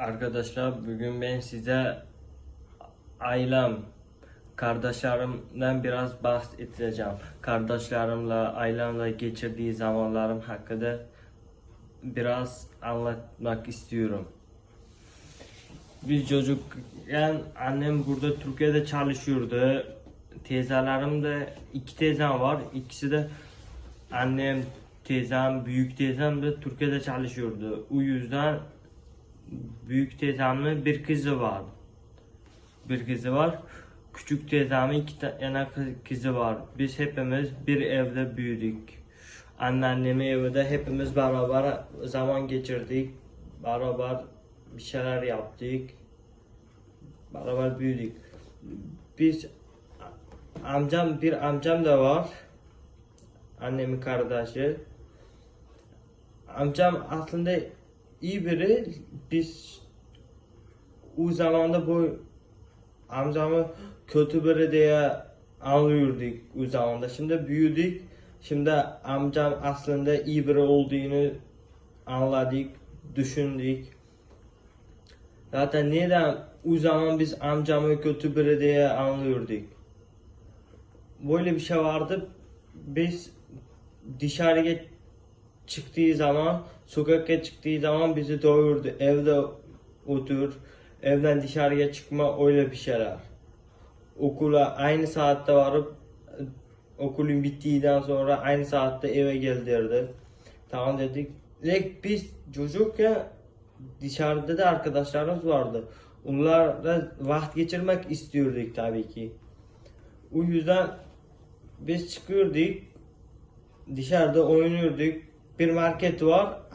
Arkadaşlar bugün ben size ailem, kardeşlerimden biraz bahsedeceğim. Kardeşlerimle, ailemle geçirdiği zamanlarım hakkında biraz anlatmak istiyorum. Biz çocukken annem burada Türkiye'de çalışıyordu. Teyzelerim de iki teyzem var. İkisi de annem, teyzem, büyük teyzem de Türkiye'de çalışıyordu. O yüzden büyük teyzemin bir kızı var. Bir kızı var. Küçük teyzemin iki tane kız- kızı var. Biz hepimiz bir evde büyüdük. Anneannemin evinde hepimiz beraber zaman geçirdik. Beraber bir şeyler yaptık. Beraber büyüdük. Biz amcam bir amcam da var. Annemin kardeşi. Amcam aslında iyi biri. Biz o zamanda bu amcamı kötü biri diye anlıyorduk o zamanda. Şimdi büyüdük. Şimdi amcam aslında iyi biri olduğunu anladık, düşündük. Zaten neden o zaman biz amcamı kötü biri diye anlıyorduk. Böyle bir şey vardı. Biz dışarıya çıktığı zaman, sokakta çıktığı zaman bizi doyurdu. Evde otur, evden dışarıya çıkma öyle bir şeyler. Okula aynı saatte varıp okulun bittiğinden sonra aynı saatte eve geldirdi. Tamam dedik. Lek biz çocukken dışarıda da arkadaşlarımız vardı. Onlarla vakit geçirmek istiyorduk tabii ki. O yüzden biz çıkıyorduk. Dışarıda oynuyorduk. Bir market var.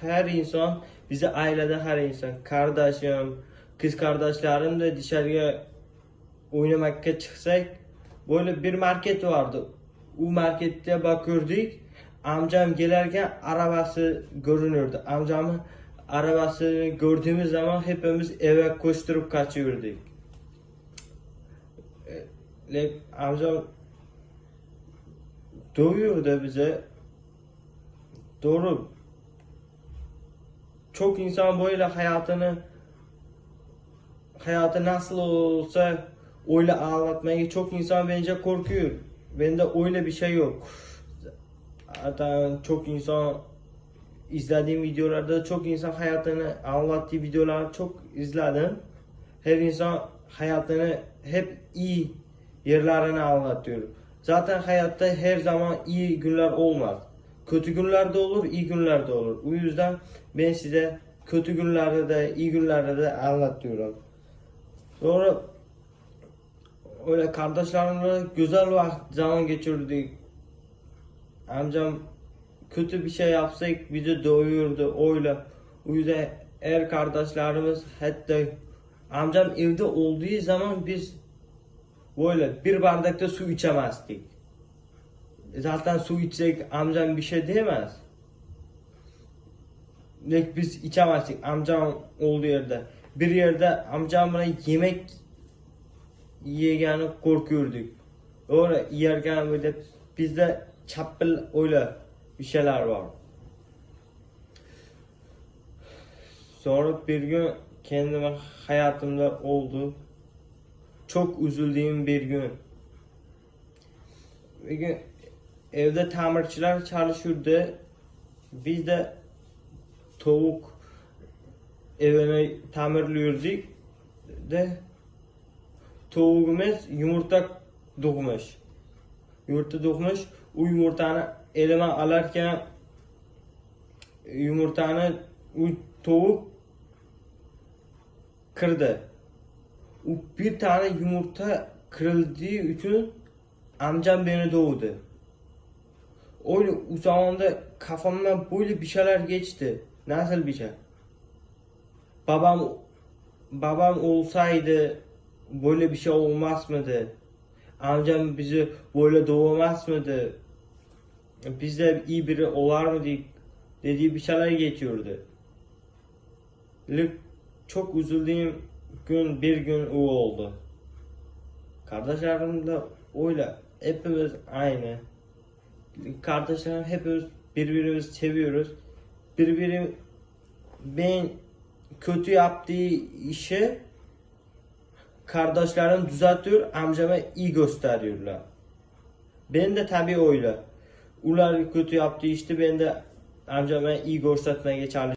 Her insan, bize ailede her insan, kardeşim, kız kardeşlerim de dışarıya oynamakka çıksak böyle bir market vardı. O markette bakıyorduk. Amcam gelirken arabası görünürdü. Amcamın arabasını gördüğümüz zaman hepimiz eve koşturup kaçıyorduk. E, Amcam dövüyordu bize. Doğru. Çok insan böyle hayatını hayatı nasıl olsa öyle anlatmaya çok insan bence korkuyor. Bende öyle bir şey yok. Hatta çok insan izlediğim videolarda çok insan hayatını anlattığı videolar çok izledim. Her insan hayatını hep iyi yerlerini anlatıyor. Zaten hayatta her zaman iyi günler olmaz. Kötü günler de olur, iyi günler de olur. O yüzden ben size kötü günlerde de iyi günlerde de anlatıyorum. Sonra öyle kardeşlerimle güzel vakit zaman geçirdik. Amcam kötü bir şey yapsak bizi dövüyordu öyle. O yüzden eğer kardeşlerimiz hatta amcam evde olduğu zaman biz böyle bir bardakta su içemezdik. Zaten su içsek amcam bir şey diyemez. Lek biz içemezdik amcam olduğu yerde. Bir yerde amcamla yemek yiyeceğini korkuyorduk. Öyle yerken böyle bizde çapıl öyle bir şeyler var. Sonra bir gün kendime hayatımda oldu. Çok üzüldüğüm bir gün. Bir gün evde tamirciler çalışıyordu. Biz de tavuk evine tamirliyorduk. De tavuğumuz yumurta doğmuş. Yumurta doğmuş. O yumurtanı elime alırken yumurtanı o tavuk kırdı. O bir tane yumurta kırıldığı için amcam beni doğdu. Öyle o zaman da kafamdan böyle bir şeyler geçti. Nasıl bir şey? Babam babam olsaydı böyle bir şey olmaz mıydı? Amcam bizi böyle doğmaz mıydı? Biz de iyi biri olar mıydık? Dediği bir şeyler geçiyordu. Lüp çok üzüldüğüm gün bir gün o oldu. Kardeşlerim de öyle. Hepimiz aynı. Kardeşlerim hepimiz birbirimizi seviyoruz. Birbiri ben kötü yaptığı işi kardeşlerim düzeltiyor, amcama iyi gösteriyorlar. Ben de tabii öyle. Ular kötü yaptığı işte ben de amcama iyi göstermeye çalışıyorum.